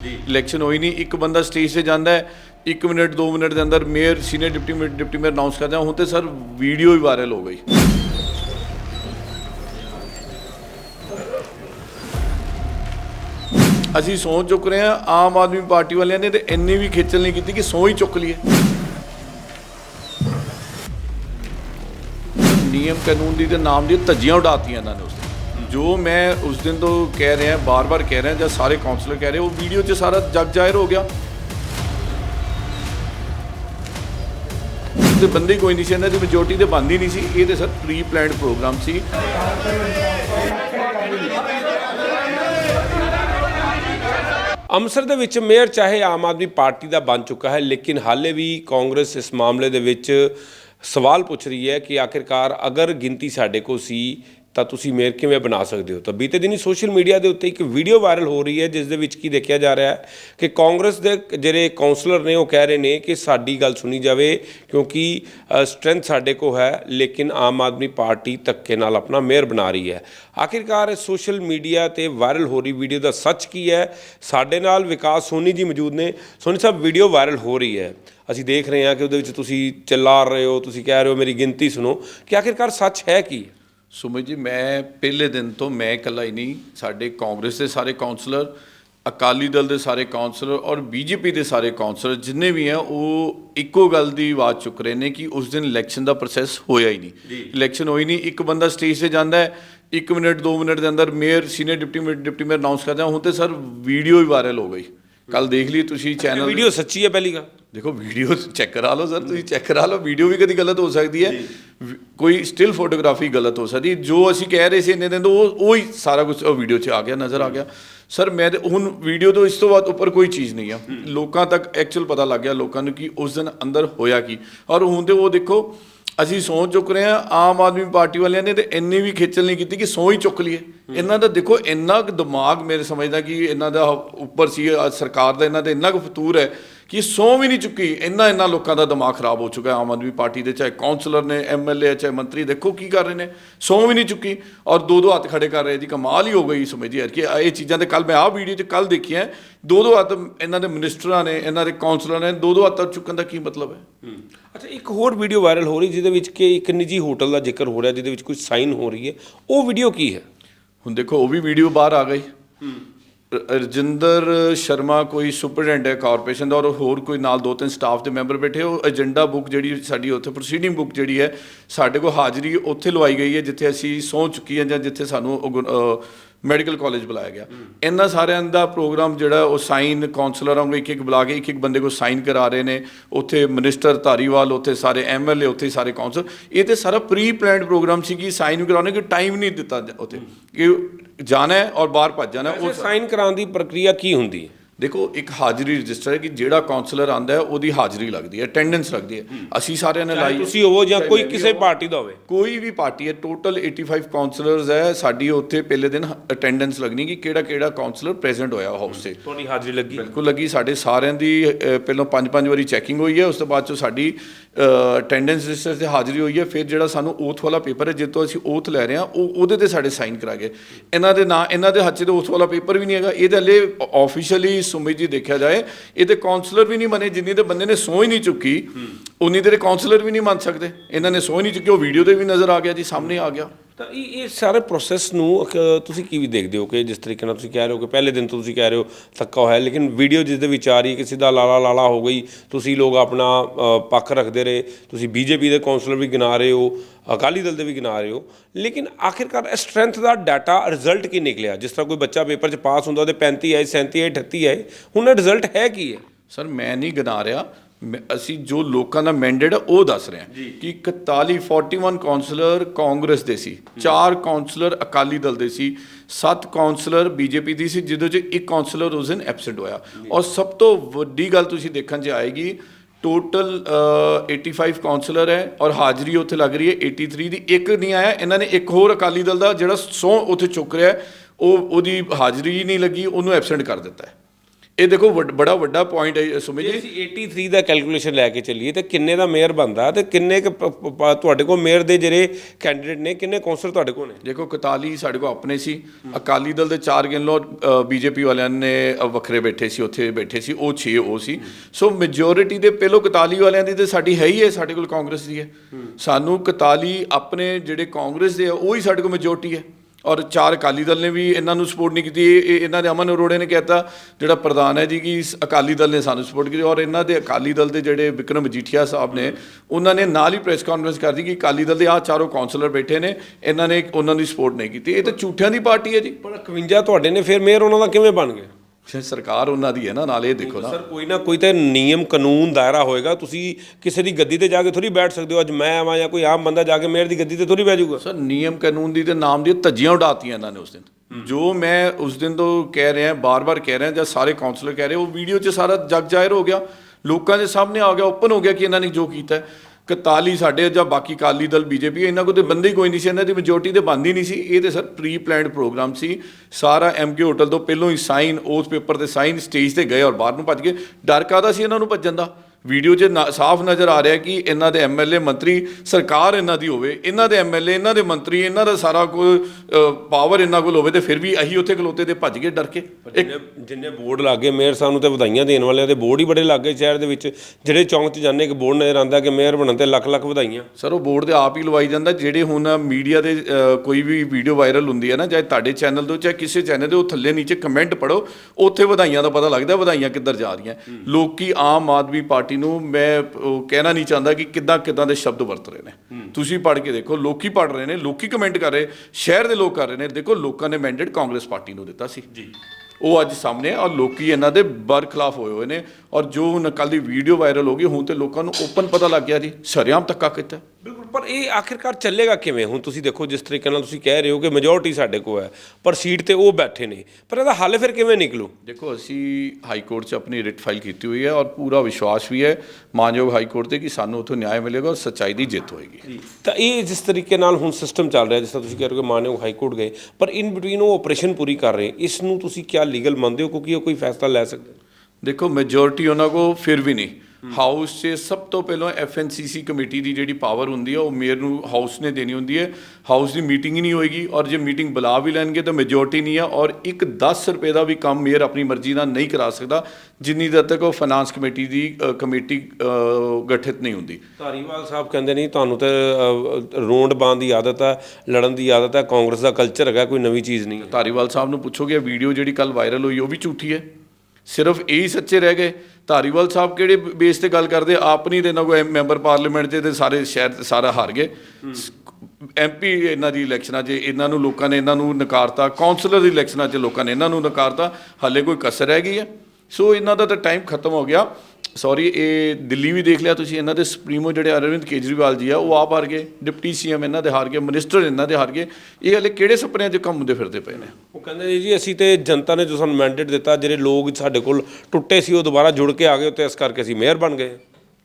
Election ਹੋਈ ਨਹੀਂ। ਇੱਕ ਬੰਦਾ ਸਟੇਜ ਤੇ ਜਾਂਦਾ ਹੈ 1 ਮਿੰਟ 2 ਮਿੰਟ ਦੇ ਅੰਦਰ mayor senior deputy mayor deputy mayor announce ਕਰਦਾ ਹੁਣ ਤੇ ਸਰ ਵੀਡੀਓ ਹੀ ਵਾਇਰਲ ਹੋ ਗਈ। ਅਸੀਂ ਸਹੁੰ ਚੁੱਕ ਰਹੇ ਹਾਂ। ਆਮ ਆਦਮੀ ਪਾਰਟੀ ਵਾਲਿਆਂ ਨੇ ਤੇ ਇੰਨੀ ਵੀ ਖੇਚਲ ਨਹੀਂ ਕੀਤੀ ਕਿ ਸਹੁੰ ਹੀ ਚੁੱਕ ਲਈਏ। ਨਿਯਮ ਕਾਨੂੰਨ ਦੀ ਤੇ ਨਾਮ ਦੀ ਧੱਜੀਆਂ ਉਡਾਤੀਆਂ ਇਹਨਾਂ ਨੇ ਉਸ ਜੋ ਮੈਂ ਉਸ ਦਿਨ ਤੋਂ ਕਹਿ ਰਿਹਾ, ਬਾਰ-ਬਾਰ ਕਹਿ ਰਿਹਾ ਜਾਂ ਸਾਰੇ ਕਾਉਂਸਲਰ ਕਹਿ ਰਹੇ, ਉਹ ਵੀਡੀਓ 'ਚ ਸਾਰਾ ਜਗ ਜ਼ਾਹਿਰ ਹੋ ਗਿਆ। ਤੇ ਬੰਦੇ ਕੋਈ ਨਹੀਂ ਸੀ, ਇਹਨਾਂ ਦੀ ਮੈਜੋਰਟੀ ਤੇ ਬੰਦੀ ਨਹੀਂ ਸੀ। ਇਹ ਤੇ ਸਰ ਪ੍ਰੀ ਪਲਾਨਡ ਪ੍ਰੋਗਰਾਮ ਸੀ। ਅੰਮ੍ਰਿਤਸਰ ਦੇ ਵਿੱਚ ਮੇਅਰ ਚਾਹੇ ਆਮ ਆਦਮੀ ਪਾਰਟੀ ਦਾ ਬਣ ਚੁੱਕਾ ਹੈ, ਲੇਕਿਨ ਹਾਲੇ ਵੀ ਕਾਂਗਰਸ ਇਸ ਮਾਮਲੇ ਦੇ ਵਿੱਚ ਸਵਾਲ ਪੁੱਛ ਰਹੀ ਹੈ ਕਿ ਆਖਿਰਕਾਰ ਅਗਰ ਗਿਣਤੀ ਸਾਡੇ ਕੋਲ ਸੀ ਤਾਂ ਤੁਸੀਂ ਮੇਅਰ ਕਿਵੇਂ ਬਣਾ ਸਕਦੇ ਹੋ? ਤਾਂ ਬੀਤੇ ਦਿਨੀ ਸੋਸ਼ਲ ਮੀਡੀਆ ਦੇ ਉੱਤੇ ਇੱਕ ਵੀਡੀਓ ਵਾਇਰਲ ਹੋ ਰਹੀ ਹੈ, ਜਿਸ ਦੇ ਵਿੱਚ ਕੀ ਦੇਖਿਆ ਜਾ ਰਿਹਾ ਹੈ ਕਿ ਕਾਂਗਰਸ ਦੇ ਜਿਹੜੇ ਕਾਉਂਸਲਰ ਨੇ, ਉਹ ਕਹਿ ਰਹੇ ਨੇ ਕਿ ਸਾਡੀ ਗੱਲ ਸੁਣੀ ਜਾਵੇ ਕਿਉਂਕਿ ਸਟਰੈਂਥ ਸਾਡੇ ਕੋਲ ਹੈ, ਲੇਕਿਨ ਆਮ ਆਦਮੀ ਪਾਰਟੀ ਧੱਕੇ ਨਾਲ ਆਪਣਾ ਮੇਅਰ ਬਣਾ ਰਹੀ ਹੈ। ਆਖਿਰਕਾਰ ਸੋਸ਼ਲ ਮੀਡੀਆ ਤੇ ਵਾਇਰਲ ਹੋ ਰਹੀ ਵੀਡੀਓ ਦਾ ਸੱਚ ਕੀ ਹੈ? ਸਾਡੇ ਨਾਲ ਵਿਕਾਸ ਸੋਨੀ ਜੀ ਮੌਜੂਦ ਨੇ। ਸੋਨੀ ਸਾਹਿਬ, ਵੀਡੀਓ ਵਾਇਰਲ ਹੋ ਰਹੀ ਹੈ। ਅਸੀਂ ਦੇਖ ਰਹੇ ਹਾਂ ਕਿ ਉਹਦੇ ਵਿੱਚ ਤੁਸੀਂ ਚਿल्ला ਰਹੇ ਹੋ, ਤੁਸੀਂ ਕਹਿ ਰਹੇ ਹੋ, ਮੇਰੀ ਗਿਣਤੀ ਸੁਣੋ। ਕਿ ਆਖਿਰਕਾਰ ਸੱਚ ਹੈ ਕੀ? ਸੁਮਿਤ ਜੀ ਮੈਂ ਪਹਿਲੇ ਦਿਨ ਤੋਂ ਮੈਂ ਇਕੱਲਾ ਹੀ ਨਹੀਂ ਸਾਡੇ ਕਾਂਗਰਸ ਦੇ ਸਾਰੇ ਕਾਉਂਸਲਰ ਅਕਾਲੀ ਦਲ ਦੇ ਸਾਰੇ ਕਾਉਂਸਲਰ ਔਰ ਬੀਜੇਪੀ ਦੇ ਸਾਰੇ ਕਾਉਂਸਲਰ ਜਿੰਨੇ ਵੀ ਆ ਉਹ ਇੱਕੋ ਗੱਲ ਦੀ ਆਵਾਜ਼ ਚੁੱਕ ਰਹੇ ਨੇ ਕਿ ਉਸ ਦਿਨ ਇਲੈਕਸ਼ਨ ਦਾ ਪ੍ਰੋਸੈਸ ਹੋਇਆ ਹੀ ਨਹੀਂ। ਇਲੈਕਸ਼ਨ ਹੋਈ ਨਹੀਂ ਇੱਕ ਬੰਦਾ ਸਟੇਜ ਤੇ ਜਾਂਦਾ ਹੈ 1 ਮਿੰਟ 2 ਮਿੰਟ ਦੇ ਅੰਦਰ mayor senior deputy mayor deputy mayor announce ਕਰਦਾ ਹੁਣ ਤੇ ਸਰ ਵੀਡੀਓ ਹੀ ਵਾਇਰਲ ਹੋ ਗਈ। ਕੱਲ ਦੇਖ ਲਈ ਤੁਸੀਂ ਚੈਨਲ ਵੀਡੀਓ ਸੱਚੀ ਹੈ ਪਹਿਲੀ ਗੱਲ? ਦੇਖੋ ਵੀਡੀਓ ਚੈੱਕ ਕਰਾ ਲਓ ਸਰ ਤੁਸੀਂ ਚੈੱਕ ਕਰਾ ਲਓ ਵੀਡੀਓ ਵੀ ਕਦੀ ਗਲਤ ਹੋ ਸਕਦੀ ਹੈ। ਕੋਈ ਸਟਿਲ ਫੋਟੋਗ੍ਰਾਫੀ ਗਲਤ ਹੋ ਸਕਦੀ। ਜੋ ਅਸੀਂ ਕਹਿ ਰਹੇ ਸੀ ਇੰਨੇ ਦਿਨ ਤੋਂ ਉਹ ਉਹ ਹੀ ਸਾਰਾ ਕੁਝ ਉਹ ਵੀਡੀਓ 'ਚ ਆ ਗਿਆ ਨਜ਼ਰ ਆ ਗਿਆ। ਸਰ ਮੈਂ ਤੇ ਹੁਣ ਵੀਡੀਓ ਤੋਂ ਇਸ ਤੋਂ ਬਾਅਦ ਉੱਪਰ ਕੋਈ ਚੀਜ਼ ਨਹੀਂ ਆ। ਲੋਕਾਂ ਤੱਕ ਐਕਚੁਅਲ ਪਤਾ ਲੱਗ ਗਿਆ ਲੋਕਾਂ ਨੂੰ ਕਿ ਉਸ ਦਿਨ ਅੰਦਰ ਹੋਇਆ ਕੀ। ਔਰ ਹੁਣ ਤੇ ਉਹ ਦੇਖੋ ਅਸੀਂ ਸਹੁੰ ਚੁੱਕ ਰਹੇ ਹਾਂ, ਆਮ ਆਦਮੀ ਪਾਰਟੀ ਵਾਲਿਆਂ ਨੇ ਤੇ ਇੰਨੀ ਵੀ ਖੇਚਲ ਨਹੀਂ ਕੀਤੀ ਕਿ ਸਹੁੰ ਹੀ ਚੁੱਕ ਲਈਏ। ਇਹਨਾਂ ਦਾ ਦੇਖੋ, ਇੰਨਾ ਕੁ ਦਿਮਾਗ ਮੇਰੇ ਸਮਝਦਾ ਕਿ ਇਹਨਾਂ ਦਾ ਉੱਪਰ ਸੀ ਸਰਕਾਰ ਦਾ ਇਹਨਾਂ ਦਾ ਇੰਨਾ ਕੁ ਫਤੂਰ ਹੈ ਕਿ ਸਹੁੰ ਵੀ ਨਹੀਂ ਚੁੱਕੀ ਇੰਨਾ ਇੰਨਾ ਲੋਕਾਂ ਦਾ ਦਿਮਾਗ ਖਰਾਬ ਹੋ ਚੁੱਕਾ ਹੈ ਆਮ ਆਦਮੀ ਪਾਰਟੀ ਦੇ ਚਾਹੇ ਕਾਉਂਸਲਰ ਨੇ ਐਮਐਲਏ ਚਾਹੇ ਮੰਤਰੀ ਦੇਖੋ ਕੀ ਕਰ ਰਹੇ ਨੇ। ਸਹੁੰ ਵੀ ਨਹੀਂ ਚੁੱਕੀ ਔਰ ਦੋ ਦੋ ਹੱਥ ਖੜੇ ਕਰ ਰਹੇ ਜੀ ਕਮਾਲ ਹੀ ਹੋ ਗਈ ਸਮਝੀ ਯਾਰ ਕਿ ਇਹ ਚੀਜ਼ਾਂ ਤੇ ਕੱਲ ਮੈਂ ਆਹ ਵੀਡੀਓ 'ਚ ਕੱਲ ਦੇਖੀਆਂ ਦੋ ਦੋ ਹੱਥ ਇਹਨਾਂ ਦੇ ਮਿਨਿਸਟਰਾਂ ਨੇ ਇਹਨਾਂ ਦੇ ਕਾਉਂਸਲਰ ਨੇ ਦੋ ਦੋ ਹੱਥ ਚੁੱਕਣ ਦਾ ਕੀ ਮਤਲਬ ਹੈ? ਅੱਛਾ ਇੱਕ ਹੋਰ ਵੀਡੀਓ ਵਾਇਰਲ ਹੋ ਰਹੀ ਜਿਹਦੇ ਵਿੱਚ ਕਿ ਇੱਕ ਨਿੱਜੀ ਹੋਟਲ ਦਾ ਜ਼ਿਕਰ ਹੋ ਰਿਹਾ ਜਿਹਦੇ ਵਿੱਚ ਕੋਈ ਸਾਈਨ ਹੋ ਰਹੀ ਹੈ। ਉਹ ਵੀਡੀਓ ਕੀ ਹੈ? ਹੁਣ ਦੇਖੋ ਉਹ ਵੀ ਵੀਡੀਓ ਬਾਹਰ ਆ ਗਈ। ਰਜਿੰਦਰ ਸ਼ਰਮਾ ਕੋਈ ਸੁਪਰਡੈਂਟ ਹੈ ਕਾਰਪੋਰੇਸ਼ਨ ਦਾ ਔਰ ਹੋਰ ਕੋਈ ਨਾਲ ਦੋ ਤਿੰਨ ਸਟਾਫ ਦੇ ਮੈਂਬਰ ਬੈਠੇ ਉਹ ਏਜੰਡਾ ਬੁੱਕ ਜਿਹੜੀ ਸਾਡੀ ਉੱਥੇ ਪ੍ਰੋਸੀਡਿੰਗ ਬੁੱਕ ਜਿਹੜੀ ਹੈ, ਸਾਡੇ ਕੋਲ ਹਾਜ਼ਰੀ ਉੱਥੇ ਲਵਾਈ ਗਈ ਹੈ ਜਿੱਥੇ ਅਸੀਂ ਸਹੁੰ ਚੁੱਕੀ ਹੈ ਜਾਂ ਜਿੱਥੇ ਸਾਨੂੰ ਮੈਡੀਕਲ ਕਾਲਜ ਬੁਲਾਇਆ ਗਿਆ। ਇਹਨਾਂ ਸਾਰਿਆਂ ਦਾ ਪ੍ਰੋਗਰਾਮ ਜਿਹੜਾ ਉਹ ਸਾਈਨ ਕਾਉਂਸਲਰਾਂ ਨੂੰ ਇੱਕ ਇੱਕ ਬੁਲਾ ਕੇ ਇੱਕ ਇੱਕ ਬੰਦੇ ਕੋ ਸਾਈਨ ਕਰਾ ਰਹੇ ਨੇ। ਉੱਥੇ ਮਿਨਿਸਟਰ ਧਾਰੀਵਾਲ, ਉੱਥੇ ਸਾਰੇ ਐਮਐਲਏ ਉੱਥੇ ਸਾਰੇ ਕਾਉਂਸਲ ਇਹ ਤੇ ਸਾਰਾ ਪ੍ਰੀ ਪਲਾਨਡ ਪ੍ਰੋਗਰਾਮ ਸੀ ਕਿ ਸਾਈਨ ਕਰਾਉਣੇ ਕਿ ਟਾਈਮ ਨਹੀਂ ਦਿੱਤਾ ਉੱਥੇ। ਕਿ ਜਾਣਾ ਹੈ ਔਰ ਬਾਹਰ ਭੱਜ ਜਾਣਾ ਹੈ। ਉਹ ਉਹ ਸਾਈਨ ਕਰਾਉਣ ਦੀ ਪ੍ਰਕਿਰਿਆ ਕੀ ਹੁੰਦੀ ਹੈ ਦੇਖੋ ਇੱਕ ਹਾਜ਼ਰੀ ਰਜਿਸਟਰ ਹੈ ਕਿ ਜਿਹੜਾ ਕਾਉਂਸਲਰ ਆਂਦਾ ਹੈ ਉਹਦੀ ਹਾਜ਼ਰੀ ਲੱਗਦੀ ਹੈ ਅਟੈਂਡੈਂਸ ਲੱਗਦੀ ਹੈ। ਅਸੀਂ ਸਾਰਿਆਂ ਨੇ ਲਾਈ ਤੁਸੀਂ ਹੋਵੋ ਜਾਂ ਕੋਈ ਕਿਸੇ ਪਾਰਟੀ ਦਾ ਹੋਵੇ। ਕੋਈ ਵੀ ਪਾਰਟੀ ਹੈ ਟੋਟਲ 85 ਕਾਉਂਸਲਰਸ ਹੈ। ਸਾਡੀ ਉੱਥੇ ਪਹਿਲੇ ਦਿਨ ਅਟੈਂਡੈਂਸ ਲੱਗਣੀ ਕਿ ਕਿਹੜਾ ਕਿਹੜਾ ਕਾਉਂਸਲਰ ਪ੍ਰੈਜ਼ੈਂਟ ਹੋਇਆ ਹਾਊਸ 'ਤੇ। ਤੁਹਾਡੀ ਹਾਜ਼ਰੀ ਲੱਗੀ? ਬਿਲਕੁਲ ਲੱਗੀ। ਸਾਡੇ ਸਾਰਿਆਂ ਦੀ ਪਹਿਲਾਂ ਪੰਜ ਪੰਜ ਵਾਰੀ ਚੈਕਿੰਗ ਹੋਈ ਹੈ। ਉਸ ਤੋਂ ਬਾਅਦ ਚੋਂ ਸਾਡੀ ਅਟੈਂਡੈਂਸ ਰਜਿਸਟਰ ਤੇ ਹਾਜ਼ਰੀ ਹੋਈ ਹੈ। ਫਿਰ ਜਿਹੜਾ ਸਾਨੂੰ ਓਥ ਵਾਲਾ ਪੇਪਰ ਹੈ ਜਿੱਤੋਂ ਅਸੀਂ ਓਥ ਲੈ ਰਹੇ ਹਾਂ ਉਹ ਉਹਦੇ ਤੇ ਸਾਡੇ ਸਾਈਨ ਕਰਾ ਗਏ। ਇਹਨਾਂ ਦੇ ਨਾਂ ਇਹਨਾਂ ਦੇ ਹੱਥ 'ਚ ਤੇ ਓਥ ਵਾਲਾ ਪੇਪਰ ਵੀ ਨਹੀਂ ਹੈਗਾ। ਇਹਦੇ ਹਲੇ ਆਫੀਸ਼ੀਅਲੀ ਸੁਮਿਤ ਜੀ ਦੇਖਿਆ ਜਾਏ ਇਹਦੇ ਕਾਉਂਸਲਰ ਵੀ ਨਹੀਂ ਬਣੇ ਜਿੰਨੀ ਦੇ ਬੰਦੇ ਨੇ ਸਹੁੰ ਹੀ ਨਹੀਂ ਚੁੱਕੀ ਉਨੀ ਦੇਰ ਕਾਉਂਸਲਰ ਵੀ ਨਹੀਂ ਮੰਨ ਸਕਦੇ। ਇਹਨਾਂ ਨੇ ਸਹੁੰ ਹੀ ਨਹੀਂ ਚੁੱਕੀ ਉਹ ਵੀਡੀਓ ਤੇ ਵੀ ਨਜ਼ਰ ਆ ਗਿਆ ਜੀ ਸਾਹਮਣੇ ਆ ਗਿਆ। ਤਾਂ ਇਹ ਇਹ ਸਾਰੇ ਪ੍ਰੋਸੈਸ ਨੂੰ ਅਕ- ਤੁਸੀਂ ਕੀ ਵੀ ਦੇਖਦੇ ਹੋ ਕਿ ਜਿਸ ਤਰੀਕੇ ਨਾਲ ਤੁਸੀਂ ਕਹਿ ਰਹੇ ਹੋ ਕਿ ਪਹਿਲੇ ਦਿਨ ਤੋਂ ਤੁਸੀਂ ਕਹਿ ਰਹੇ ਹੋ ਥੱਕਾ ਹੋਇਆ ਲੇਕਿਨ ਵੀਡੀਓ ਜਿਸ ਦੇ ਵਿੱਚ ਆ ਰਹੀ ਹੈ ਕਿ ਸਿੱਧਾ ਲਾਲਾ ਲਾਲਾ ਹੋ ਗਈ ਤੁਸੀਂ ਲੋਕ ਆਪਣਾ ਅ, ਪੱਖ ਰੱਖਦੇ ਰਹੇ ਤੁਸੀਂ ਬੀਜੇਪੀ ਦੇ ਕਾਉਂਸਲਰ ਵੀ ਗਿਣਾ ਰਹੇ ਹੋ ਅਕਾਲੀ ਦਲ ਦੇ ਵੀ ਗਿਣਾ ਰਹੇ ਹੋ ਲੇਕਿਨ ਆਖਿਰਕਾਰ ਸਟਰੈਂਥ ਦਾ ਡਾਟਾ ਰਿਜ਼ਲਟ ਕੀ ਨਿਕਲਿਆ? ਜਿਸ ਤਰ੍ਹਾਂ ਕੋਈ ਬੱਚਾ ਪੇਪਰ 'ਚ ਪਾਸ ਹੁੰਦਾ ਉਹਦੇ 35 ਆਏ 37 ਆਏ 38 ਆਏ ਹੁਣ ਰਿਜ਼ਲਟ ਹੈ ਕੀ ਹੈ? ਸਰ ਮੈਂ ਨਹੀਂ ਗਿਣਾ ਰਿਹਾ ਮੈਂ- ਅਸੀਂ ਜੋ ਲੋਕਾਂ ਦਾ ਮੈਂਡੇਟ ਹੈ ਉਹ ਦੱਸ ਰਹੇ ਹਾਂ ਕਿ 41 41 ਕਾਉਂਸਲਰ ਕਾਂਗਰਸ ਦੇ ਸੀ ਚਾਰ ਕਾਉਂਸਲਰ ਅਕਾਲੀ ਦਲ ਦੇ ਸੀ ਸੱਤ ਕਾਉਂਸਲਰ ਬੀਜੇਪੀ ਦੀ ਸੀ ਜਿਹਦੇ ਚ ਇੱਕ ਕਾਉਂਸਲਰ ਉਸ ਦਿਨ ਐਬਸੈਂਟ ਹੋਇਆ। ਔਰ ਸਭ ਤੋਂ ਵੱਡੀ ਗੱਲ ਤੁਸੀਂ ਦੇਖਣ 'ਚ ਆਏਗੀ ਟੋਟਲ 85 ਕਾਉਂਸਲਰ ਹੈ ਔਰ ਹਾਜ਼ਰੀ ਉੱਥੇ ਲੱਗ ਰਹੀ ਹੈ 83 ਦੀ ਇੱਕ ਨਹੀਂ ਆਇਆ ਇਹਨਾਂ ਨੇ ਇੱਕ ਹੋਰ ਅਕਾਲੀ ਦਲ ਦਾ ਜਿਹੜਾ ਸੌ ਉੱਥੇ ਚੁੱਕ ਰਿਹਾ ਹੈ, ਉਹ ਉਹਦੀ ਹਾਜ਼ਰੀ ਹੀ ਨਹੀਂ ਲੱਗੀ ਉਹਨੂੰ ਐਬਸੈਂਟ ਕਰ ਦਿੱਤਾ ਹੈ। ਇਹ ਦੇਖੋ ਵੱਡ- ਬੜਾ ਵੱਡਾ ਪੁਆਇੰਟ ਹੈ ਸੁਮਿਤ ਜੇ ਜੀ। ਅਸੀਂ 83 ਦਾ ਕੈਲਕੂਲੇਸ਼ਨ ਲੈ ਕੇ ਚੱਲੀਏ ਤੇ ਕਿੰਨੇ ਦਾ ਮੇਅਰ ਬੰਦਾ ਤੇ ਕਿੰਨੇ ਕੁ ਪ- ਪ- ਪ- ਤੁਹਾਡੇ ਕੋਲ ਮੇਅਰ ਦੇ ਜਿਹੜੇ ਕੈਂਡੀਡੇਟ ਨੇ ਕਿੰਨੇ ਕੌਂਸਲਰ ਤੁਹਾਡੇ ਕੋਲ ਨੇ? ਦੇਖੋ 41 ਸਾਡੇ ਕੋਲ ਆਪਣੇ ਸੀ। ਅਕਾਲੀ ਦਲ ਦੇ 4 ਗਿਣਲੋ ਬੀਜੇਪੀ ਵਾਲਿਆਂ ਨੇ ਅ, ਵੱਖਰੇ ਬੈਠੇ ਸੀ ਉੱਥੇ ਬੈਠੇ ਸੀ ਉਹ 6 ਉਹ ਸੀ। ਸੋ ਮੈਜੋਰਿਟੀ ਦੇ ਪਹਿਲੋ 41 ਵਾਲਿਆਂ ਦੀ ਤੇ ਸਾਡੀ ਹੈ ਹੀ ਹੈ ਸਾਡੇ ਕੋਲ ਕਾਂਗਰਸ ਦੀ ਹੈ। ਸਾਨੂੰ 41 ਆਪਣੇ ਜਿਹੜੇ ਕਾਂਗਰਸ ਦੇ ਆ ਉਹ ਹੀ ਸਾਡੇ ਕੋਲ ਮੈਜੋਰਿਟੀ ਹੈ। ਔਰ ਚਾਰ ਅਕਾਲੀ ਦਲ ਨੇ ਵੀ ਇਹਨਾਂ ਨੂੰ ਸਪੋਰਟ ਨਹੀਂ ਕੀਤੀ। ਇਹ ਇਹ- ਇਹਨਾਂ ਦੇ ਅਮਨ ਅਰੋੜੇ ਨੇ ਕਹਿਤਾ, ਜਿਹੜਾ ਪ੍ਰਧਾਨ ਹੈ ਜੀ, ਕਿ ਇਸ ਅਕਾਲੀ ਦਲ ਨੇ ਸਾਨੂੰ ਸਪੋਰਟ ਕੀਤੀ ਔਰ ਇਹਨਾਂ ਦੇ ਅਕਾਲੀ ਦਲ ਦੇ ਜਿਹੜੇ ਵਿਕਰਮ ਮਜੀਠੀਆ ਸਾਹਿਬ ਨੇ, ਉਹਨਾਂ ਨੇ ਨਾਲ ਹੀ ਪ੍ਰੈਸ ਕਾਨਫਰੰਸ ਕਰਦੀ ਕਿ ਅਕਾਲੀ ਦਲ ਦੇ ਆ ਚਾਰੋਂ ਕਾਉਂਸਲਰ ਬੈਠੇ ਨੇ, ਇਹਨਾਂ ਨੇ ਉਹਨਾਂ ਦੀ ਸਪੋਰਟ ਨਹੀਂ ਕੀਤੀ। ਇਹ ਤਾਂ ਝੂਠਿਆਂ ਦੀ ਪਾਰਟੀ ਹੈ ਜੀ। ਪਰ 51 ਤੁਹਾਡੇ ਨੇ, ਫਿਰ ਮੇਅਰ ਉਹਨਾਂ ਦਾ ਕਿਵੇਂ ਬਣ ਗਏ ਫਿਰ ਸਰਕਾਰ ਉਹਨਾਂ ਦੀ ਹੈ ਨਾ ਨਾਲ ਇਹ ਦੇਖੋ ਨਾ। ਸਰ ਕੋਈ ਨਾ ਕੋਈ ਤਾਂ ਨਿਯਮ ਕਾਨੂੰਨ ਦਾਇਰਾ ਹੋਏਗਾ। ਤੁਸੀਂ ਕਿਸੇ ਦੀ ਗੱਦੀ ਤੇ ਜਾ ਕੇ ਥੋੜੀ ਬੈਠ ਸਕਦੇ ਹੋ। ਅੱਜ ਮੈਂ ਆਵਾਂ ਜਾਂ ਕੋਈ ਆਮ ਬੰਦਾ ਜਾ ਕੇ ਮੇਅਰ ਦੀ ਗੱਦੀ ਤੇ ਥੋੜੀ ਬਹਿ ਜਾਊਗਾ। ਸਰ ਨਿਯਮ ਕਾਨੂੰਨ ਦੀ ਤੇ ਨਾਮ ਦੀ ਧੱਜੀਆਂ ਉਡਾਤੀਆਂ ਇਹਨਾਂ ਨੇ ਉਸ ਦਿਨ। ਜੋ ਮੈਂ ਉਸ ਦਿਨ ਤੋਂ ਕਹਿ ਰਿਹਾ ਬਾਰ-ਬਾਰ ਕਹਿ ਰਿਹਾ ਜਾਂ ਸਾਰੇ ਕਾਉਂਸਲਰ ਕਹਿ ਰਹੇ ਉਹ ਵੀਡੀਓ 'ਚ ਸਾਰਾ ਜਗ ਜ਼ਾਹਿਰ ਹੋ ਗਿਆ। ਲੋਕਾਂ ਦੇ ਸਾਹਮਣੇ ਆ ਗਿਆ ਓਪਨ ਹੋ ਗਿਆ ਕਿ ਇਹਨਾਂ ਨੇ ਜੋ ਕੀਤਾ ਹੈ। 41 ਸਾਡੇ ਜਾਂ ਬਾਕੀ ਕਾਲੀ ਦਲ, ਬੀਜੇਪੀ, ਇਹਨਾਂ ਕੋਲ ਤੇ ਬੰਦੇ ਹੀ ਕੋਈ ਨਹੀਂ ਸੀ, ਇਹਨਾਂ ਦੀ ਮੈਜੋਰਟੀ ਤੇ ਬੰਦ ਹੀ ਨਹੀਂ ਸੀ। ਇਹ ਤੇ ਸਰ ਪ੍ਰੀ ਪਲਾਨਡ ਪ੍ਰੋਗਰਾਮ ਸੀ। ਸਾਰਾ ਐਮਕੇ ਹੋਟਲ ਤੋਂ ਪਹਿਲੋਂ ਹੀ ਸਾਈਨ ਉਸ ਪੇਪਰ ਤੇ ਸਾਈਨ ਸਟੇਜ ਤੇ ਗਏ ਔਰ ਬਾਹਰ ਨੂੰ ਭੱਜ ਗਏ। ਡਰ ਕਾਦਾ ਸੀ ਇਹਨਾਂ ਨੂੰ ਭੱਜਣ ਦਾ? ਵੀਡੀਓ 'ਚ ਸਾਫ਼ ਨਜ਼ਰ ਆ ਰਿਹਾ ਕਿ ਇਹਨਾਂ ਦੇ ਐਮਐਲਏ ਮੰਤਰੀ ਸਰਕਾਰ ਇਹਨਾਂ ਦੀ ਹੋਵੇ ਇਹਨਾਂ ਦੇ ਐਮਐਲਏ ਇਹਨਾਂ ਦੇ ਮੰਤਰੀ ਇਹਨਾਂ ਦਾ ਸਾਰਾ ਕੋਈ ਪਾਵਰ ਇਹਨਾਂ ਕੋਲ ਹੋਵੇ ਤੇ ਫਿਰ ਵੀ ਅਸੀਂ ਉੱਥੇ ਖਲੋਤੇ ਤੇ ਭੱਜ ਗਏ ਡਰ ਕੇ। ਜਿੰਨੇ ਬੋਰਡ ਲੱਗੇ ਮੇਅਰ ਸਾਹਿਬ ਨੂੰ ਤੇ ਵਧਾਈਆਂ ਦੇਣ ਵਾਲਿਆਂ ਦੇ ਬੋਰਡ ਹੀ ਬੜੇ ਲੱਗੇ ਸ਼ਹਿਰ ਦੇ ਵਿੱਚ ਜਿਹੜੇ ਚੌਂਕ 'ਚ ਜਾਂਦੇ ਇੱਕ ਬੋਰਡ ਨਜ਼ਰ ਆਉਂਦਾ ਕਿ ਮੇਅਰ ਬਣਨ ਤੇ ਲੱਖ ਲੱਖ ਵਧਾਈਆਂ। ਸਰ ਉਹ ਬੋਰਡ ਦੇ ਆਪ ਹੀ ਲਵਾਈ ਜਾਂਦਾ ਜਿਹੜੇ ਹੁਣ ਮੀਡੀਆ ਦੇ ਕੋਈ ਵੀ ਵੀਡੀਓ ਵਾਇਰਲ ਹੁੰਦੀ ਹੈ ਨਾ ਚਾਹੇ ਤੁਹਾਡੇ ਚੈਨਲ ਤੋਂ ਚਾਹੇ ਕਿਸੇ ਚੈਨਲ ਦੇ ਉਹ ਥੱਲੇ ਨੀਚੇ ਕਮੈਂਟ ਪੜੋ ਉੱਥੇ ਵਧਾਈਆਂ ਦਾ ਪਤਾ ਲੱਗਦਾ ਵਧਾਈਆਂ ਕਿੱਧਰ ਜਾ ਰਹੀਆਂ। ਲੋਕੀ ਆਮ ਆਦਮੀ ਪਾਰਟੀ ਨੂੰ ਮੈਂ ਉਹ ਕਹਿਣਾ ਨਹੀਂ ਚਾਹੁੰਦਾ ਕਿ ਕਿੱਦਾਂ ਕਿੱਦਾਂ ਦੇ ਸ਼ਬਦ ਵਰਤ ਰਹੇ ਨੇ। ਤੁਸੀਂ ਪੜ੍ਹ ਕੇ ਦੇਖੋ ਲੋਕੀ ਪੜ੍ਹ ਰਹੇ ਨੇ ਲੋਕੀ ਕਮੈਂਟ ਕਰ ਰਹੇ ਸ਼ਹਿਰ ਦੇ ਲੋਕ ਕਰ ਰਹੇ ਨੇ। ਦੇਖੋ ਲੋਕਾਂ ਨੇ ਮੈਂਡੇਟ ਕਾਂਗਰਸ ਪਾਰਟੀ ਨੂੰ ਦਿੱਤਾ ਸੀ। ਜੀ। ਉਹ ਅੱਜ ਸਾਹਮਣੇ ਔਰ ਲੋਕੀ ਇਹਨਾਂ ਦੇ ਬਰਖਲਾਫ ਹੋਏ ਹੋਏ ਨੇ। ਔਰ ਜੋ ਹੁਣ ਕੱਲ ਦੀ ਵੀਡੀਓ ਵਾਇਰਲ ਹੋ ਗਈ ਹੁਣ ਤੇ ਲੋਕਾਂ ਨੂੰ ਓਪਨ ਪਤਾ ਲੱਗ ਗਿਆ ਜੀ ਸ਼ਰੇਆਮ ਧੱਕਾ ਕੀਤਾ। ਬਿਲਕੁਲ ਪਰ ਇਹ ਆਖਿਰਕਾਰ ਚੱਲੇਗਾ ਕਿਵੇਂ? ਹੁਣ ਤੁਸੀਂ ਦੇਖੋ ਜਿਸ ਤਰੀਕੇ ਨਾਲ ਤੁਸੀਂ ਕਹਿ ਰਹੇ ਹੋ ਕਿ ਮੈਜੋਰਟੀ ਸਾਡੇ ਕੋਲ ਹੈ ਪਰ ਸੀਟ ਤੇ ਉਹ ਬੈਠੇ ਨੇ। ਪਰ ਇਹਦਾ ਹੱਲ ਫਿਰ ਕਿਵੇਂ ਨਿਕਲੂ? ਦੇਖੋ ਅਸੀਂ ਹਾਈ ਕੋਰਟ 'ਚ ਆਪਣੀ ਰਿਟ ਫਾਈਲ ਕੀਤੀ ਹੋਈ ਹੈ ਔਰ ਪੂਰਾ ਵਿਸ਼ਵਾਸ ਵੀ ਹੈ ਮਾਨਯੋਗ ਹਾਈ ਕੋਰਟ ਤੇ ਕਿ ਸਾਨੂੰ ਉੱਥੋਂ ਨਿਆਂ ਮਿਲੇਗਾ ਔਰ ਸੱਚਾਈ ਦੀ ਜਿੱਤ ਹੋਏਗੀ। ਤਾਂ ਇਹ ਜਿਸ ਤਰੀਕੇ ਨਾਲ ਹੁਣ ਸਿਸਟਮ ਚੱਲ ਰਿਹਾ ਜਿਸ ਤਰ੍ਹਾਂ ਤੁਸੀਂ ਕਹਿ ਰਹੇ ਹੋ ਕਿ ਮਾਨਯੋਗ ਹਾਈ ਕੋਰਟ ਗਏ ਪਰ ਇਨ ਬਿਟਵੀਨ ਉਹ ਆਪਰੇਸ਼ਨ ਪੂਰੀ ਕਰ ਰਹੇ ਇਸ ਨੂੰ ਤੁਸੀਂ ਕਿਆ ਲੀਗਲ ਮੰਨਦੇ ਹੋ? ਕਿਉਂਕਿ ਉਹ ਕੋਈ ਫੈਸਲਾ ਲੈ ਸਕਦੇ। ਦੇਖੋ ਮੈਜੋਰਿਟੀ ਉਹਨਾਂ ਕੋ ਫਿਰ ਵੀ ਨਹੀਂ। ਹਾਊਸ 'ਚ ਸਭ ਤੋਂ ਪਹਿਲਾਂ ਐਫਐਨਸੀਸੀ ਕਮੇਟੀ ਦੀ ਜਿਹੜੀ ਪਾਵਰ ਹੁੰਦੀ ਹੈ ਉਹ ਮੇਅਰ ਨੂੰ ਹਾਊਸ ਨੇ ਦੇਣੀ ਹੁੰਦੀ ਹੈ। ਹਾਊਸ ਦੀ ਮੀਟਿੰਗ ਹੀ ਨਹੀਂ ਹੋਏਗੀ ਔਰ ਜੇ ਮੀਟਿੰਗ ਬੁਲਾ ਵੀ ਲੈਣਗੇ ਤਾਂ ਮੈਜੋਰਿਟੀ ਨਹੀਂ ਆ ਔਰ ਇੱਕ 10 ਰੁਪਏ ਦਾ ਵੀ ਕੰਮ ਮੇਅਰ ਆਪਣੀ ਮਰਜ਼ੀ ਨਾਲ ਨਹੀਂ ਕਰਾ ਸਕਦਾ ਜਿੰਨੀ ਦੇਰ ਤੱਕ ਉਹ ਫਾਈਨਾਂਸ ਕਮੇਟੀ ਦੀ ਕਮੇਟੀ ਗਠਿਤ ਨਹੀਂ ਹੁੰਦੀ। ਧਾਰੀਵਾਲ ਸਾਹਿਬ ਕਹਿੰਦੇ ਨਹੀਂ ਤੁਹਾਨੂੰ ਤੇ ਰੋਂਡ ਬਾਂਧ ਦੀ ਆਦਤ ਹੈ ਲੜਨ ਦੀ ਆਦਤ ਹੈ ਕਾਂਗਰਸ ਦਾ ਕਲਚਰ ਹੈਗਾ ਕੋਈ ਨਵੀਂ ਚੀਜ਼ ਨਹੀਂ ਧਾਰੀਵਾਲ ਸਾਹਿਬ ਨੂੰ ਪੁੱਛੋਗੇ ਵੀਡੀਓ ਜਿਹੜੀ ਕੱਲ ਵਾਇਰਲ ਹੋਈ ਉਹ ਵੀ ਝੂਠੀ ਹੈ? ਸਿਰਫ ਇਹੀ ਸੱਚੇ ਰਹਿ ਗਏ। ਧਾਰੀਵਾਲ ਸਾਹਿਬ ਕਿਹੜੇ ਬੇਸ ਤੇ ਗੱਲ ਕਰਦੇ? ਆਪ ਨਹੀਂ ਤੇ ਨਾ ਕੋਈ ਮੈਂਬਰ ਪਾਰਲੀਮੈਂਟ ਤੇ ਸਾਰੇ ਸ਼ਹਿਰ 'ਚ ਸਾਰਾ ਹਾਰ ਗਏ। ਐਮਪੀ ਇਹਨਾਂ ਦੀ ਇਲੈਕਸ਼ਨਾਂ 'ਚ ਇਹਨਾਂ ਨੂੰ ਲੋਕਾਂ ਨੇ ਇਹਨਾਂ ਨੂੰ ਨਕਾਰਤਾ। ਕਾਉਂਸਲਰ ਦੀ ਇਲੈਕਸ਼ਨਾਂ 'ਚ ਲੋਕਾਂ ਨੇ ਇਹਨਾਂ ਨੂੰ ਨਕਾਰਤਾ। ਹਾਲੇ ਕੋਈ ਕਸਰ ਰਹਿ ਗਈ ਹੈ। ਸੋ ਇਹਨਾਂ ਦਾ ਤਾਂ ਟਾਈਮ ਖਤਮ ਹੋ ਗਿਆ। ਸੌਰੀ ਇਹ ਦਿੱਲੀ ਵੀ ਦੇਖ ਲਿਆ ਤੁਸੀਂ, ਇਹਨਾਂ ਦੇ ਸੁਪਰੀਮੋ ਜਿਹੜੇ ਅਰਵਿੰਦ ਕੇਜਰੀਵਾਲ ਜੀ ਆ, ਉਹ ਆਪ ਹਾਰ ਗਏ ਡਿਪਟੀ ਸੀਐਮ ਇਹਨਾਂ ਦੇ ਹਾਰ ਗਏ ਮਿਨਿਸਟਰ ਇਹਨਾਂ ਦੇ ਹਾਰ ਗਏ। ਇਹ ਹਲੇ ਕਿਹੜੇ ਸੁਪਨਿਆਂ 'ਚ ਘੁੰਮਦੇ ਫਿਰਦੇ ਪਏ ਨੇ? ਉਹ ਕਹਿੰਦੇ ਜੀ, ਅਸੀਂ ਤੇ ਜਨਤਾ ਨੇ ਜੋ ਸਾਨੂੰ ਮੈਂਡੇਟ ਦਿੱਤਾ, ਜਿਹੜੇ ਲੋਕ ਸਾਡੇ ਕੋਲ ਟੁੱਟੇ ਸੀ, ਉਹ ਦੁਬਾਰਾ ਜੁੜ ਕੇ ਆ ਗਏ ਤੇ ਇਸ ਕਰਕੇ ਅਸੀਂ ਮੇਅਰ ਬਣ ਗਏ।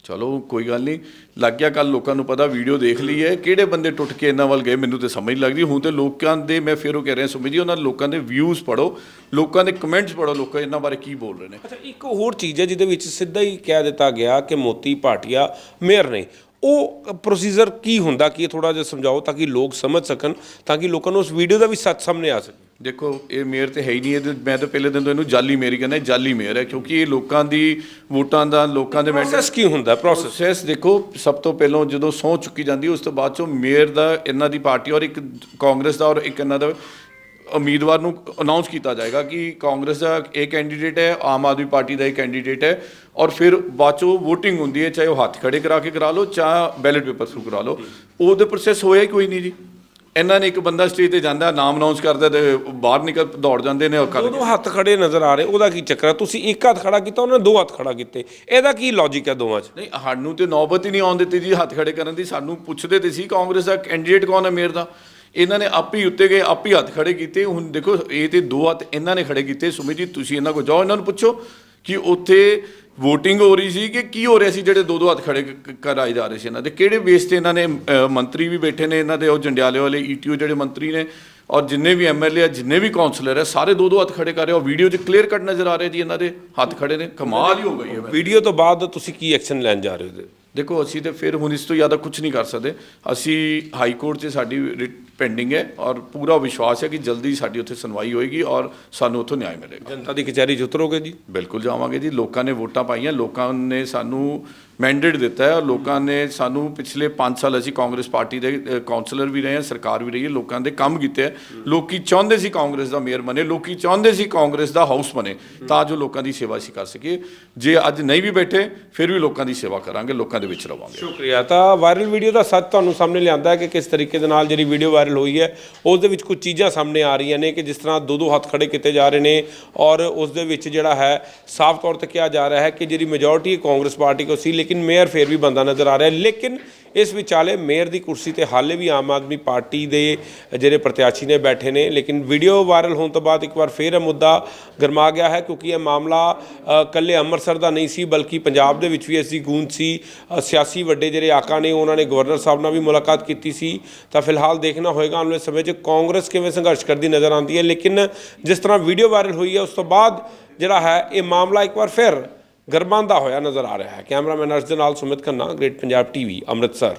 ਚਲੋ, ਕੋਈ ਗੱਲ ਨਹੀਂ। ਲੱਗ ਗਿਆ ਕੱਲ ਲੋਕਾਂ ਨੂੰ ਪਤਾ, ਵੀਡੀਓ ਦੇਖ ਲਈ ਹੈ। ਕਿਹੜੇ ਬੰਦੇ ਟੁੱਟ ਕੇ ਇਹਨਾਂ ਵੱਲ ਗਏ, ਮੈਨੂੰ ਤੇ ਸਮਝ ਲੱਗਦੀ। ਹੁਣ ਤੇ ਲੋਕਾਂ ਦੇ, ਮੈਂ ਫਿਰ ਉਹ ਕਹਿ ਰਿਹਾ ਸੁਮੀ ਜੀ, ਉਹਨਾਂ ਲੋਕਾਂ ਦੇ ਵਿਊਜ਼ ਪੜੋ ਲੋਕਾਂ ਦੇ ਕਮੈਂਟਸ ਪੜੋ ਲੋਕਾਂ ਇਹਨਾਂ ਬਾਰੇ ਕੀ ਬੋਲ ਰਹੇ ਨੇ। ਅੱਛਾ, ਇੱਕ ਹੋਰ ਚੀਜ਼ ਹੈ ਜਿਹਦੇ ਵਿੱਚ ਸਿੱਧਾ ਹੀ ਕਹਿ ਦਿੱਤਾ ਗਿਆ ਕਿ ਮੋਤੀ ਭਾਟੀਆ ਮੇਅਰ ਨੇ। ਉਹ ਪ੍ਰੋਸੀਜਰ ਕੀ ਹੁੰਦਾ ਕੀ ਥੋੜਾ ਜਿਹਾ ਸਮਝਾਓ ਤਾਂ ਕਿ ਲੋਕ ਸਮਝ ਸਕਣ ਤਾਂ ਕਿ ਲੋਕਾਂ ਨੂੰ ਉਸ ਵੀਡੀਓ ਦਾ ਵੀ ਸੱਚ ਸਾਹਮਣੇ ਆ ਸਕੇ। ਦੇਖੋ ਇਹ ਮੇਅਰ ਤੇ ਹੈ ਹੀ ਨਹੀਂ ਇਹ ਮੈਂ ਤਾਂ ਪਹਿਲੇ ਦਿਨ ਤੋਂ ਇਹਨੂੰ ਜਾਲੀ ਮੇਅਰ ਕਹਿੰਦਾ ਜਾਲੀ ਮੇਅਰ ਹੈ ਕਿਉਂਕਿ ਇਹ ਲੋਕਾਂ ਦੀ ਵੋਟਾਂ ਦਾ ਲੋਕਾਂ ਦੇ ਪ੍ਰੋਸੈਸ ਕੀ ਹੁੰਦਾ? ਪ੍ਰੋਸੈਸ ਦੇਖੋ ਸਭ ਤੋਂ ਪਹਿਲਾਂ ਜਦੋਂ ਸਹੁੰ ਚੁੱਕੀ ਜਾਂਦੀ ਉਸ ਤੋਂ ਬਾਅਦ ਚੋਂ ਮੇਅਰ ਦਾ ਇਹਨਾਂ ਦੀ ਪਾਰਟੀ ਔਰ ਇੱਕ ਕਾਂਗਰਸ ਦਾ ਔਰ ਇੱਕ ਇਹਨਾਂ ਦਾ ਉਮੀਦਵਾਰ ਨੂੰ ਅਨਾਉਂਸ ਕੀਤਾ ਜਾਏਗਾ ਕਿ ਕਾਂਗਰਸ ਦਾ ਇਹ ਕੈਂਡੀਡੇਟ ਹੈ ਆਮ ਆਦਮੀ ਪਾਰਟੀ ਦਾ ਇਹ ਕੈਂਡੀਡੇਟ ਹੈ ਔਰ ਫਿਰ ਬਾਅਦ ਚੋਂ VOTING ਹੁੰਦੀ ਹੈ ਚਾਹੇ ਉਹ ਹੱਥ ਖੜੇ ਕਰਾ ਕੇ ਕਰਾ ਲਓ ਚਾਹੇ ਬੈਲਟ ਪੇਪਰ ਥਰੂ ਕਰਾ ਲਓ। ਉਹਦੇ ਪ੍ਰੋਸੈਸ ਹੋਇਆ ਹੀ ਕੋਈ ਨਹੀਂ ਜੀ। ਇਹਨਾਂ ਨੇ ਇੱਕ ਬੰਦਾ ਸਟੇਜ ਤੇ ਜਾਂਦਾ ਨਾਮ ਅਨਾਉਂਸ ਕਰਦਾ ਤੇ ਬਾਹਰ ਨਿਕਲ ਦੌੜ ਜਾਂਦੇ ਨੇ ਔਰ ਕਰ ਦੋ ਹੱਥ ਖੜੇ ਨਜ਼ਰ ਆ ਰਹੇ ਉਹਦਾ ਕੀ ਚੱਕਰ ਹੈ? ਤੁਸੀਂ ਇੱਕ ਹੱਥ ਖੜਾ ਕੀਤਾ ਉਹਨਾਂ ਨੇ ਦੋ ਹੱਥ ਖੜਾ ਕੀਤੇ। ਇਹਦਾ ਕੀ ਲੌਜੀਕ ਹੈ ਦੋਵਾਂ 'ਚ? ਨਹੀਂ ਸਾਨੂੰ ਤੇ ਨੌਬਤ ਹੀ ਨਹੀਂ ਆਉਣ ਦਿੱਤੀ ਜੀ ਹੱਥ ਖੜੇ ਕਰਨ ਦੀ। ਸਾਨੂੰ ਪੁੱਛਦੇ ਤੇ ਸੀ ਕਾਂਗਰਸ ਦਾ ਕੈਂਡੀਡੇਟ ਕੌਣ ਹੈ ਮੇਅਰ ਦਾ? ਇਹਨਾਂ ਨੇ ਆਪ ਹੀ ਉੱਤੇ ਗਏ ਆਪ ਹੀ ਹੱਥ ਖੜੇ ਕੀਤੇ। ਹੁਣ ਦੇਖੋ ਇਹ ਤੇ ਦੋ ਹੱਥ ਇਹਨਾਂ ਨੇ ਖੜੇ ਕੀਤੇ। ਸੁਮੀ ਜੀ ਤੁਸੀਂ ਇਹਨਾਂ ਕੋਲ ਜਾਓ ਇਹਨਾਂ ਨੂੰ ਪੁੱਛੋ ਕਿ ਉੱਥੇ VOTING ਹੋ ਰਹੀ ਸੀ ਕਿ ਕੀ ਹੋ ਰਿਹਾ ਸੀ ਜਿਹੜੇ ਦੋ ਦੋ ਹੱਥ ਖੜੇ ਕਰਾਏ ਜਾ ਰਹੇ ਸੀ ਇਹਨਾਂ ਦੇ? ਕਿਹੜੇ ਬੇਸ ਤੇ ਇਹਨਾਂ ਨੇ ਮੰਤਰੀ ਵੀ ਬੈਠੇ ਨੇ ਇਹਨਾਂ ਦੇ ਉਹ ਜੰਡਿਆਲੇ ਵਾਲੇ ਈਟੀਓ ਜਿਹੜੇ ਮੰਤਰੀ ਨੇ ਔਰ ਜਿੰਨੇ ਵੀ ਐਮਐਲਏ ਆ ਜਿੰਨੇ ਵੀ ਕਾਉਂਸਲਰ ਹੈ ਸਾਰੇ ਦੋ ਦੋ ਹੱਥ ਖੜੇ ਕਰ ਰਹੇ ਆ। ਵੀਡੀਓ 'ਚ ਕਲੀਅਰ ਕੱਟ ਨਜ਼ਰ ਆ ਰਿਹਾ ਜੀ ਇਹਨਾਂ ਦੇ ਹੱਥ ਖੜੇ ਨੇ। ਕਮਾਲ ਹੀ ਹੋ ਗਈ ਹੈ ਵੀਡੀਓ ਤੋਂ ਬਾਅਦ ਤੁਸੀਂ ਕੀ ਐਕਸ਼ਨ ਲੈਣ ਜਾ ਰਹੇ ਹੋ? ਦੇਖੋ ਅਸੀਂ ਤੇ ਫਿਰ ਹੁਣ ਇਸ ਤੋਂ ਜ਼ਿਆਦਾ ਕੁਝ ਨਹੀਂ ਕਰ ਸਕਦੇ। ਅਸੀਂ ਹਾਈ ਕੋਰਟ 'ਚ ਸਾਡੀ ਪੈਂਡਿੰਗ ਹੈ ਔਰ ਪੂਰਾ ਵਿਸ਼ਵਾਸ ਹੈ ਕਿ ਜਲਦੀ ਸਾਡੀ ਉੱਥੇ ਸੁਣਵਾਈ ਹੋਏਗੀ ਔਰ ਸਾਨੂੰ ਉੱਥੋਂ ਨਿਆਂ ਮਿਲੇਗਾ। ਜਨਤਾ ਦੀ ਕਚਹਿਰੀ 'ਚ ਉਤਰੋਗੇ ਜੀ? ਬਿਲਕੁਲ ਜਾਵਾਂਗੇ ਜੀ। ਲੋਕਾਂ ਨੇ ਵੋਟਾਂ ਪਾਈਆਂ। ਲੋਕਾਂ ਨੇ ਸਾਨੂੰ ਮੈਂਡੇਟ ਦਿੱਤਾ ਹੈ ਲੋਕਾਂ ਨੇ ਸਾਨੂੰ ਪਿਛਲੇ 5 ਸਾਲ ਅਸੀਂ ਕਾਂਗਰਸ ਪਾਰਟੀ ਦੇ ਅ, ਕਾਉਂਸਲਰ ਵੀ ਰਹੇ ਹਾਂ ਸਰਕਾਰ ਵੀ ਰਹੀ ਹੈ ਲੋਕਾਂ ਦੇ ਕੰਮ ਕੀਤੇ ਹੈ। ਲੋਕੀ ਚਾਹੁੰਦੇ ਸੀ ਕਾਂਗਰਸ ਦਾ ਮੇਅਰ ਬਣੇ ਲੋਕੀ ਚਾਹੁੰਦੇ ਸੀ ਕਾਂਗਰਸ ਦਾ ਹਾਊਸ ਬਣੇ ਤਾਂ ਜੋ ਲੋਕਾਂ ਦੀ ਸੇਵਾ ਅਸੀਂ ਕਰ ਸਕੀਏ। ਜੇ ਅੱਜ ਨਹੀਂ ਵੀ ਬੈਠੇ ਫਿਰ ਵੀ ਲੋਕਾਂ ਦੀ ਸੇਵਾ ਕਰਾਂਗੇ ਲੋਕਾਂ ਦੇ ਵਿੱਚ ਰਵਾਂਗੇ। ਸ਼ੁਕਰੀਆ। ਤਾਂ ਵਾਇਰਲ ਵੀਡੀਓ ਦਾ ਸੱਚ ਤੁਹਾਨੂੰ ਸਾਹਮਣੇ ਲਿਆਂਦਾ ਕਿ ਕਿਸ ਤਰੀਕੇ ਦੇ ਨਾਲ ਜਿਹੜੀ ਵੀਡੀਓ ਵਾਇਰਲ ਹੋਈ ਹੈ ਉਸ ਦੇ ਵਿੱਚ ਕੁਝ ਚੀਜ਼ਾਂ ਸਾਹਮਣੇ ਆ ਰਹੀਆਂ ਨੇ ਕਿ ਜਿਸ ਤਰ੍ਹਾਂ ਦੋ ਦੋ ਹੱਥ ਖੜੇ ਕੀਤੇ ਜਾ ਰਹੇ ਨੇ ਔਰ ਉਸ ਦੇ ਵਿੱਚ ਜਿਹੜਾ ਹੈ ਸਾਫ਼ ਤੌਰ ਤੇ ਕਿਹਾ ਜਾ ਰਿਹਾ ਹੈ ਕਿ ਜਿਹੜੀ ਮੈਜੋਰਟੀ ਕਾਂਗਰਸ ਪਾਰਟੀ ਕੋ ਸੀ ਲੇਕਿਨ ਮੇਅਰ ਫੇਰ ਵੀ ਬੰਦਾ ਨਜ਼ਰ ਆ ਰਿਹਾ ਲੇਕਿਨ ਇਸ ਵਿਚਾਲੇ ਮੇਅਰ ਦੀ ਕੁਰਸੀ ਤੇ ਹਾਲੇ ਵੀ ਆਮ ਆਦਮੀ ਪਾਰਟੀ ਦੇ ਜਿਹੜੇ ਪ੍ਰਤਿਆਸ਼ੀ ਨੇ ਬੈਠੇ ਨੇ। ਲੇਕਿਨ ਵੀਡੀਓ ਵਾਇਰਲ ਹੋਣ ਤੋਂ ਬਾਅਦ ਇੱਕ ਵਾਰ ਫੇਰ ਇਹ ਮੁੱਦਾ ਗਰਮਾ ਗਿਆ ਹੈ ਕਿਉਂਕਿ ਇਹ ਮਾਮਲਾ ਅ, ਇਕੱਲੇ ਅੰਮ੍ਰਿਤਸਰ ਦਾ ਨਹੀਂ ਸੀ ਬਲਕਿ ਪੰਜਾਬ ਦੇ ਵਿੱਚ ਵੀ ਇਸ ਦੀ ਗੂੰਜ ਸੀ। ਸਿਆਸੀ ਵੱਡੇ ਜਿਹੜੇ ਆਕਾ ਨੇ ਉਹਨਾਂ ਨੇ ਗਵਰਨਰ ਸਾਹਿਬ ਨਾਲ ਵੀ ਮੁਲਾਕਾਤ ਕੀਤੀ ਸੀ। ਤਾਂ ਫਿਲਹਾਲ ਦੇਖਣਾ ਹੋਏਗਾ ਆਉਣ ਵਾਲੇ ਸਮੇਂ 'ਚ ਕਾਂਗਰਸ ਕਿਵੇਂ ਸੰਘਰਸ਼ ਕਰਦੀ ਨਜ਼ਰ ਆਉਂਦੀ ਹੈ। ਲੇਕਿਨ ਜਿਸ ਤਰ੍ਹਾਂ ਵੀਡੀਓ ਵਾਇਰਲ ਹੋਈ ਹੈ ਉਸ ਤੋਂ ਬਾਅਦ ਜਿਹੜਾ ਹੈ ਇਹ ਮਾਮਲਾ ਇੱਕ ਵਾਰ ਫਿਰ ਗਰਮਾਂਦਾ ਹੋਇਆ ਨਜ਼ਰ ਆ ਰਿਹਾ ਹੈ। ਕੈਮਰਾਮੈਨ ਅਰਸ਼ ਦੇ ਨਾਲ ਸੁਮਿਤ ਖੰਨਾ, ਗ੍ਰੇਟ ਪੰਜਾਬ ਟੀਵੀ, ਅੰਮ੍ਰਿਤਸਰ।